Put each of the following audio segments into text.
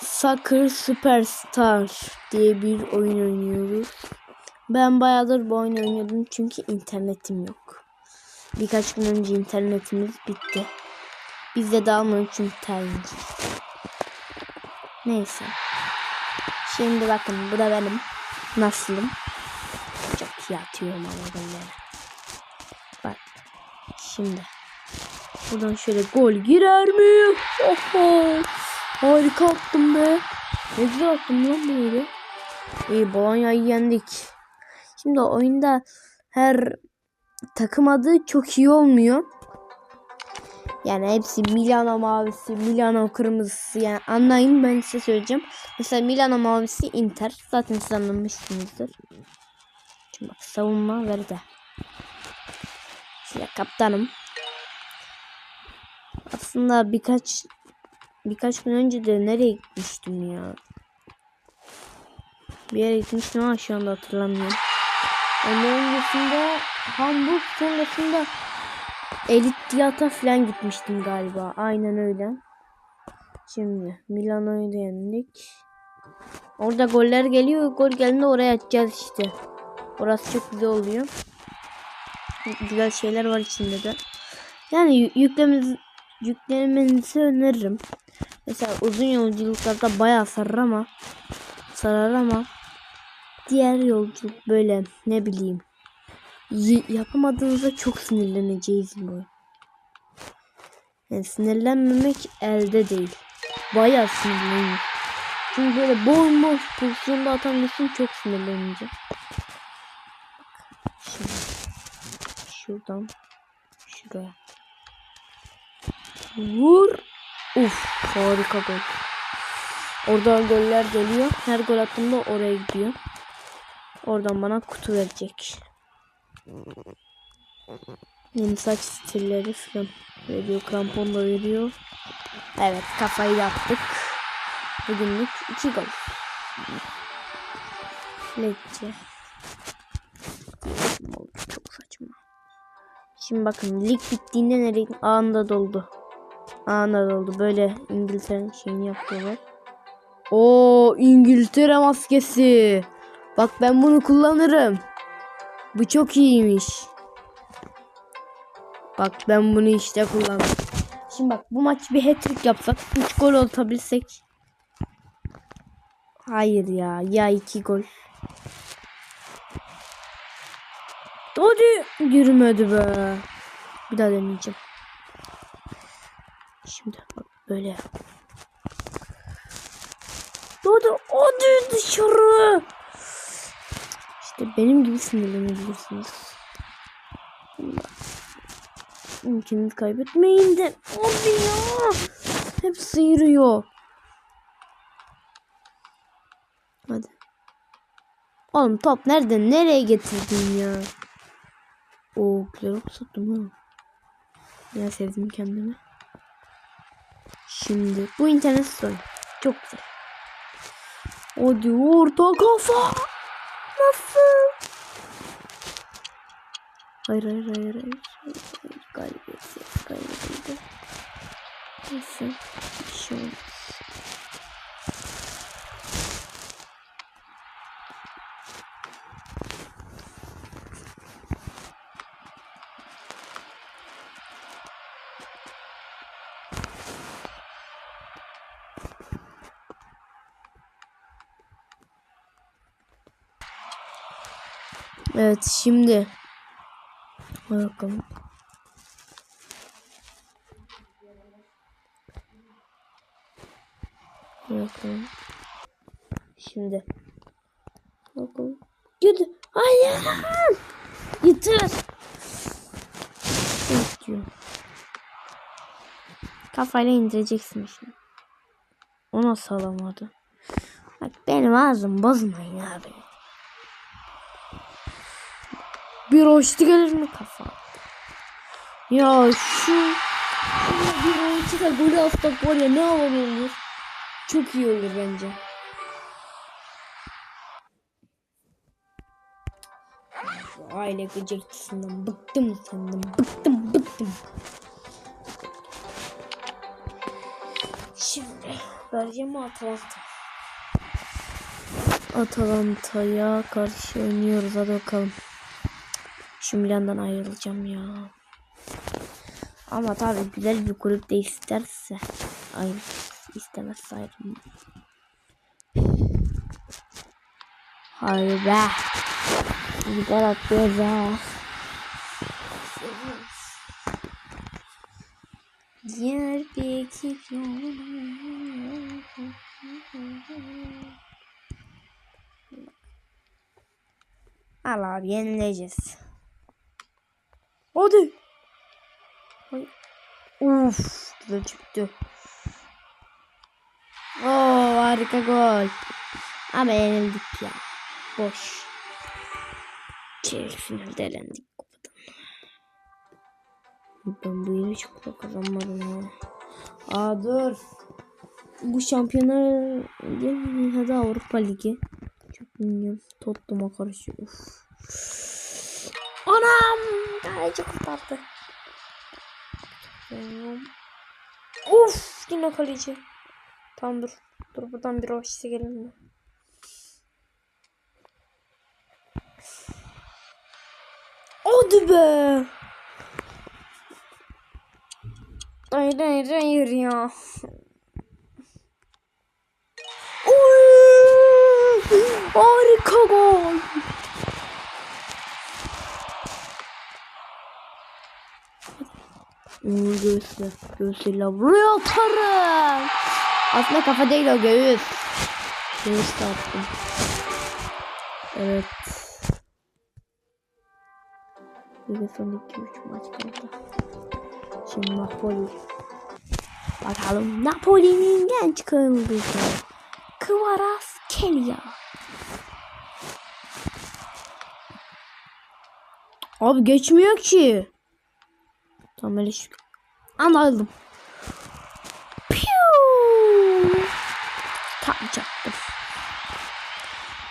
Soccer Superstar diye bir oyun oynuyoruz. Ben bayağıdır bu oyunu oynuyordum çünkü internetim yok. Birkaç gün önce internetimiz bitti. Biz de dalmıyoruz çünkü tercih. Neyse. Şimdi bakın bu da benim. Nasılım? Çok iyi atıyorum ama. Bak. Şimdi. Buradan şöyle gol girer mi? Oho. Harika attım be. Ne güzel attım lan böyle. İyi Bolonya'yı yendik. Şimdi oyunda her takım adı çok iyi olmuyor. Yani hepsi Milano mavisi, Milano kırmızısı yani anlayın ben size söyleyeceğim. Mesela Milano mavisi Inter. Zaten siz anlamışsınızdır. Şimdi bak savunma verdi. Size kaptanım. Aslında birkaç birkaç gün önce de nereye gitmiştim ya? Bir yere gitmiştim ama şu anda hatırlamıyorum. Onun öncesinde Hamburg sonrasında Elit Tiyatra falan gitmiştim galiba. Aynen öyle. Şimdi Milano'yu da yendik. Orada goller geliyor. Gol geldiğinde oraya atacağız işte. Orası çok güzel oluyor. Güzel şeyler var içinde de. Yani yü- yüklemenizi, yüklemenizi öneririm. Mesela uzun yolculuklarda bayağı sarar ama sarar ama diğer yolculuk böyle ne bileyim yapamadığınızda çok sinirleneceğiz bu. Yani sinirlenmemek elde değil. Bayağı sinirleniyor. Çünkü böyle bomboş pozisyonda atan birisi çok sinirlenince. Şimdi şuradan şuraya. Vur. Uf harika gol. Orada goller geliyor. Her gol attığımda oraya gidiyor. Oradan bana kutu verecek. Yeni saç stilleri falan veriyor. Krampon da veriyor. Evet kafayı yaptık. Bugünlük iki gol. Lecce. Çok saçma. Şimdi bakın lig bittiğinde nereye anında doldu. Anında doldu. Böyle İngiltere'nin şeyini yapıyorlar. O İngiltere maskesi. Bak ben bunu kullanırım. Bu çok iyiymiş. Bak ben bunu işte kullandım. Şimdi bak bu maç bir hat-trick yapsak 3 gol atabilsek. Hayır ya. Ya 2 gol. Hadi. Yürümedi be. Bir daha deneyeceğim. Şimdi bak böyle. Hadi hadi dışarı. İşte benim gibi sinirlenebilirsiniz. Ülkenizi kaybetmeyin de. Hadi ya. Hep sıyırıyor. Hadi. Oğlum top nereden nereye getirdin ya? Oo güzel sattım ha. Ya sevdim kendimi. Şimdi bu internet story. Çok güzel. Hadi orta kafa. Nasıl? Hayır hayır hayır hayır. hayır. Galibiyetsiz kaybedildi. Neyse. Bir şey. Evet şimdi. Bakalım. Bakalım. Şimdi. Bakalım. Gidi. Hayır. Yitir. İstiyor. Kafayla indireceksin şimdi. O nasıl alamadı? Bak benim ağzım bozmayın abi. Bir hoştu gelir mi kafa? Ya şu bir hoştu da golü atsak var ya ne olur. Çok iyi olur bence. Aile gıcırtısından bıktım senden bıktım bıktım. Şimdi vereceğim Atalanta. Atalanta'ya karşı oynuyoruz. Hadi bakalım. Şu Milan'dan ayrılacağım ya. Ama tabii güzel bir kulüp de isterse ayrı istemezse ayrılmam. Hayır be. Güzel atlıyoruz ha. Diğer bir ekip abi yenileceğiz. Hadi. Uf, güzel çıktı. Oo, harika gol. Ama yenildik ya. Boş. Çeyrek finalde elendik. Ben bu yıl hiç kupa kazanmadım ya. Aa dur. Bu şampiyonlar mi? Hadi Avrupa Ligi. Çok bilmiyorum. Tottenham'a karşı. Uf. Anam! Kaleci kurtardı. Uf! Yine kaleci. Tamam dur. Dur buradan bir ofise gelin mi? Hadi be! Hayır hayır hayır ya. Oy! Harika gol. Uğur göğüsle. Göğsüyle vuruyor atarım. Aslında kafa değil o göğüs. Göğüs attım. Evet. Bir de son 2-3 maç kaldı. Şimdi Napoli. Bakalım Napoli'nin genç kırmızısı. Kvaratskhelia. Abi geçmiyor ki. Tamam öyle şu. Piu. Tam çaktım.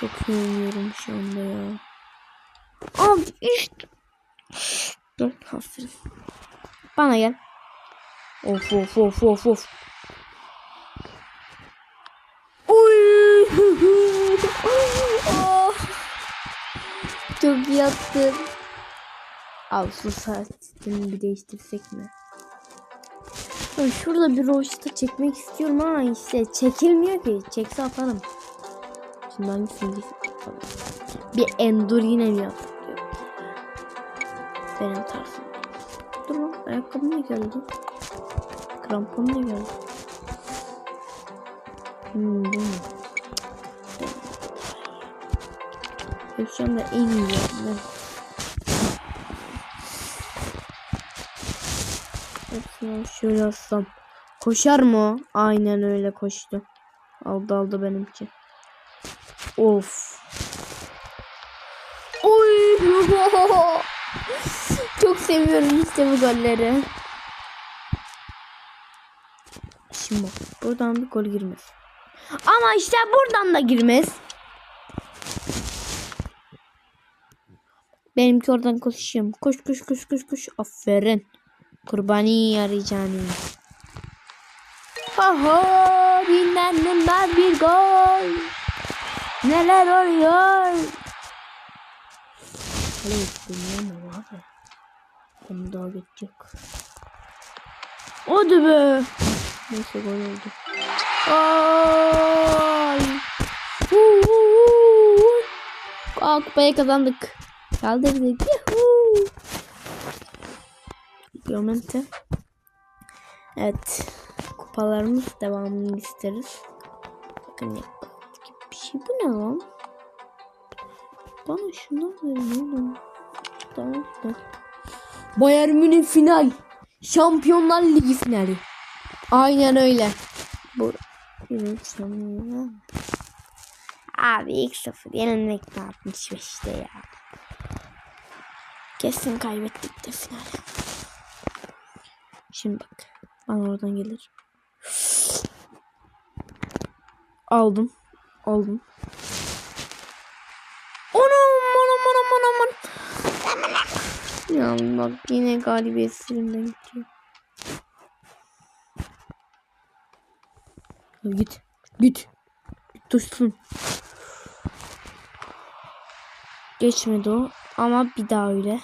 Çok iyi oynuyorum şu anda ya. Abi işte. Dur aferin. Bana gel. Of of of of of. Çok iyi attın. Abi su saatini bir değiştirsek mi? Şurada bir roşta çekmek istiyorum ama işte çekilmiyor ki. Çekse atarım. Şimdi hangisini? Bir endur yine mi yaptık? Benim tarzım. Dur lan ayakkabı ne geldi? Krampon ne geldi? Hmm, bu mu? Hep şu anda en iyi Hepsini şöyle alsam. Koşar mı? o? Aynen öyle koştu. Aldı aldı benimki. Of. Oy. Çok seviyorum işte bu golleri. Şimdi bak buradan bir gol girmez. Ama işte buradan da girmez. Benimki oradan koşayım. Koş koş koş koş koş. Aferin. Kurbani arayacağını. Oho dinlenmez bir gol. Neler oluyor? Kale istemiyorum abi. Onu daha geçecek. Hadi be. Neyse gol oldu. Ay. Aa, kupayı kazandık. Kaldırdık. Yuhuu. Geometri. Evet. Kupalarımız devamını isteriz. Bakın yaptık bir şey. Bu ne lan? Bana şundan verin oğlum. Tamam. Bayern Münih final. Şampiyonlar Ligi finali. Aynen öyle. Bu. Abi ilk sıfır yenilmek ne 65'te ya. Kesin kaybettik de finali. Şimdi bak. Bana oradan gelir. Aldım. Aldım. Anam anam anam anam anam. Ya bak yine galibiyet silimden gidiyor. Hadi git. Git. Git dursun. Geçmedi o. Ama bir daha öyle.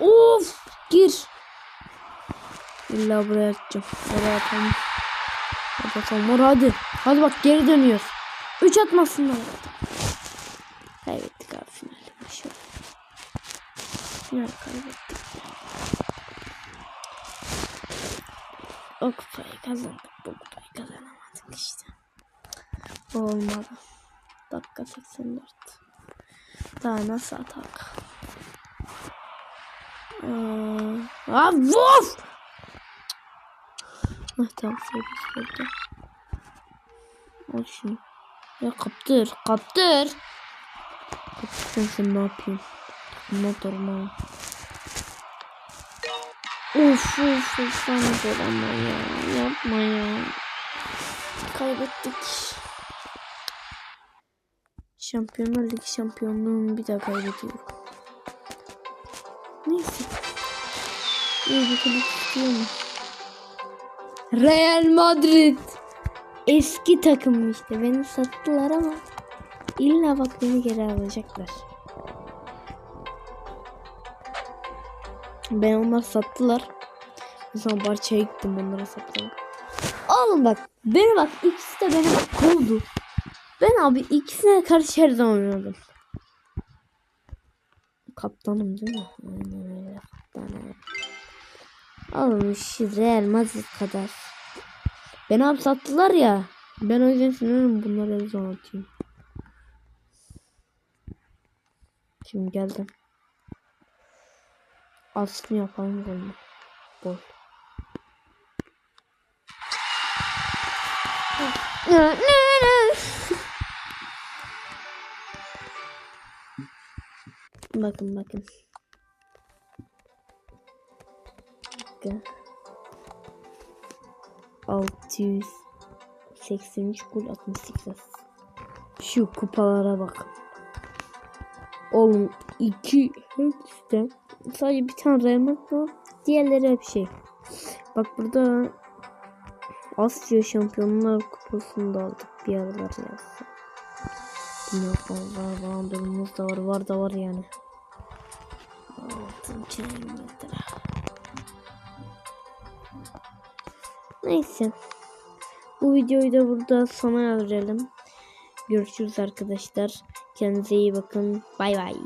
Of! Gir. İlla buraya atacağım. Buraya atalım. Atalım. Mor hadi. Hadi bak geri dönüyoruz. Üç atmasınlar. Kaybettik abi finalde. Şöyle. Final kaybettik. O kupayı kazandık. Bu kupayı kazanamadık işte. Olmadı. Dakika 84. Daha nasıl atak? Aa, vuf! Ah tamam serbest oldu. Al şunu. Ya kaptır. Kaptır. Kaptırsan ne yapayım? Motoruma. Of of of sana dolanma ya. Yapma ya. Kaybettik. Şampiyonlar Ligi şampiyonluğunu bir daha kaybediyorum. Neyse. İyi bir kulüp istiyorum. Real Madrid. Eski takım işte. Beni sattılar ama illa bak beni geri alacaklar. Ben onlar sattılar. Sonra Barça'ya gittim onlara sattılar. Oğlum bak beni bak ikisi de beni kovdu. Ben abi ikisine karşı her zaman oynadım. Kaptanım değil mi? Aynen öyle kaptanım. Oğlum şu Real Madrid kadar. Beni abi sattılar ya. Ben o yüzden sinirlerim bunları her zaman atayım. Şimdi geldim. Aslını yapalım golü. Gol. Bakın bakın. Bir dakika. 683 gol 68 asist. Şu kupalara bakın. Oğlum iki hepsi sadece bir tane Real var. Diğerleri hep şey. Bak burada Asya Şampiyonlar Kupası'nı da aldık bir aralar ya. Dünya var, var, durumumuz da var, var da var yani. Altın kilometre. Neyse. Bu videoyu da burada sona erdirelim. Görüşürüz arkadaşlar. Kendinize iyi bakın. Bay bay.